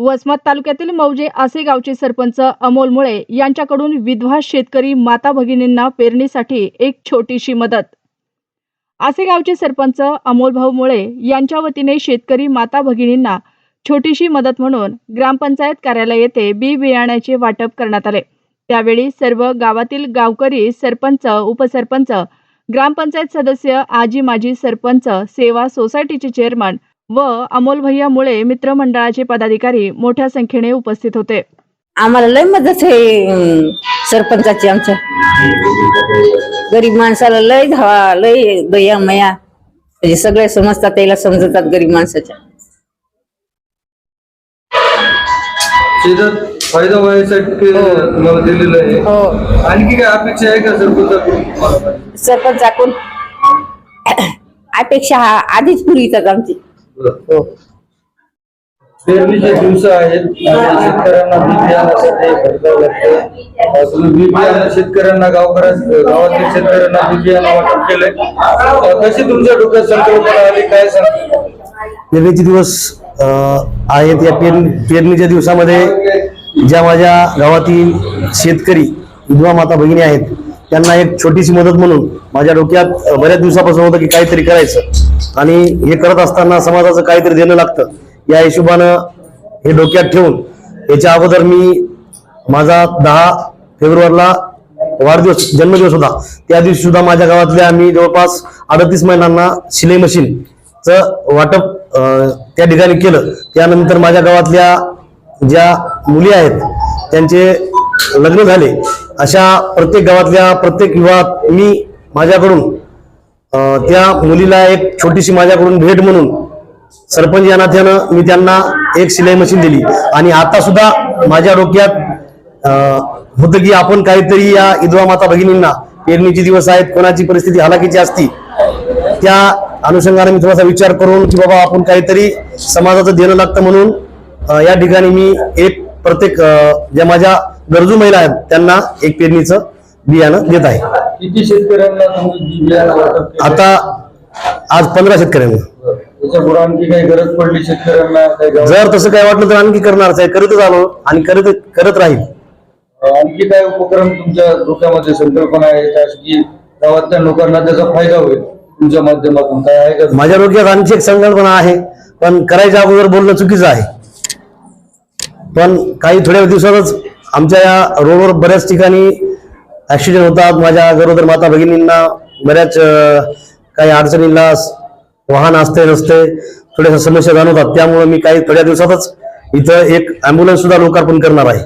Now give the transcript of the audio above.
वसमत तालुक्यातील मौजे आसे गावचे सरपंच अमोल मुळे यांच्याकडून विधवा शेतकरी माता भगिनींना पेरणीसाठी एक छोटीशी मदत. आसे गावचे सरपंच अमोल भाऊ मुळे यांच्या वतीने शेतकरी माता भगिनींना छोटीशी मदत म्हणून ग्रामपंचायत कार्यालय येथे बी बियाण्याचे वाटप करण्यात आले. त्यावेळी सर्व गावातील गावकरी सरपंच उपसरपंच ग्रामपंचायत सदस्य आजी माजी सरपंच सेवा सोसायटीचे चेअरमन व अमोल भैया मुळे मित्रमंडळाचे पदाधिकारी मोठ्या संख्येने उपस्थित होते. आम्हाला लय मदत आहे सरपंचाची आमच्या. गरीब माणसाला लय धावा लय दया मया. म्हणजे सगळे समजतात त्याला समजतात गरीब माणसाच्या. शेतात फायदा व्हायसाठी तुम्हाला दिलेलं आहे. हो. आणखी काय अपेक्षा आहे का सरपंच सरपंचाकडून अपेक्षा हा आधीच पुरी येतात आमची. हो हो. पेरणीचे दिवस आहेत. शेतकऱ्यांना बी बियाण्यासाठी भरधाव लागतं अं, बी बियाणं शेतकऱ्यांना गावकऱ्या गावातील शेतकऱ्यांना बी बियाणं वाटप केलंय. कशी तुमच्या डोक्यात संकल्पना आली? काय सांग? पेरणीचे दिवस अं, आहेत या पेरणी पेरणीच्या दिवसामध्ये ज्या माझ्या गावातील शेतकरी विधवा माता भगिनी आहेत त्यांना एक छोटीशी मदत म्हणून माझ्या डोक्यात बऱ्याच दिवसापासून होतं की काहीतरी करायचं. आणि हे करत असताना समाजाचं काहीतरी देणं लागतं. या हिशोबानं हे डोक्यात ठेवून याच्या अगोदर मी माझा दहा फेब्रुवारीला वाढदिवस जन्मदिवस होता. त्या दिवशी सुद्धा माझ्या गावातल्या मी जवळपास अडतीस महिलांना शिलाई मशीनचं वाटप त्या ठिकाणी केलं. त्यानंतर माझ्या गावातल्या ज्या मुली आहेत त्यांचे लग्न झाले. अशा प्रत्येक गावातल्या प्रत्येक युवात मी माझ्याकडून त्या मुलीला एक छोटीशी माझ्याकडून भेट म्हणून सरपंच या नात्यानं मी त्यांना एक शिलाई मशीन दिली. आणि आता सुद्धा माझ्या डोक्यात होतं की आपण काहीतरी या विधवा माता भगिनींना पेरणीचे दिवस आहेत कोणाची परिस्थिती हलाखीची असती त्या अनुषंगाने मी थोडासा विचार करून की बाबा आपण काहीतरी समाजाचं देणं लागतं म्हणून या ठिकाणी मी एक प्रत्येक ज्या माझ्या गरजू महिला आहेत त्यांना एक पेरणीचं बियाणं देत आहे. किती शेतकऱ्यांना? आता आज पंधरा शेतकऱ्यांना. काही गरज पडली शेतकऱ्यांना? जर तसं काय वाटलं तर आणखी करणारच आहे. करतच आलो आणि करत करत राहील. आणखी काय उपक्रम तुमच्या डोक्यामध्ये संकल्पना अशी की गावातल्या लोकांना त्याचा फायदा होईल तुमच्या माध्यमातून? काय आहे का? माझ्या डोक्यात आणखी एक संकल्पना आहे पण करायच्या अगोदर बोलणं चुकीचं आहे. पण काही थोड्या दिवसातच आमच्या या रोडवर बऱ्याच ठिकाणी ॲक्सिडेंट होतात माझ्या गरोदर माता भगिनींना बऱ्याच काही अडचणींना वाहन असते नसते थोड्याशा समस्या जाणवतात. त्यामुळे मी काही थोड्या दिवसातच इथं एक अँब्युलन्स सुद्धा लोकार्पण करणार आहे.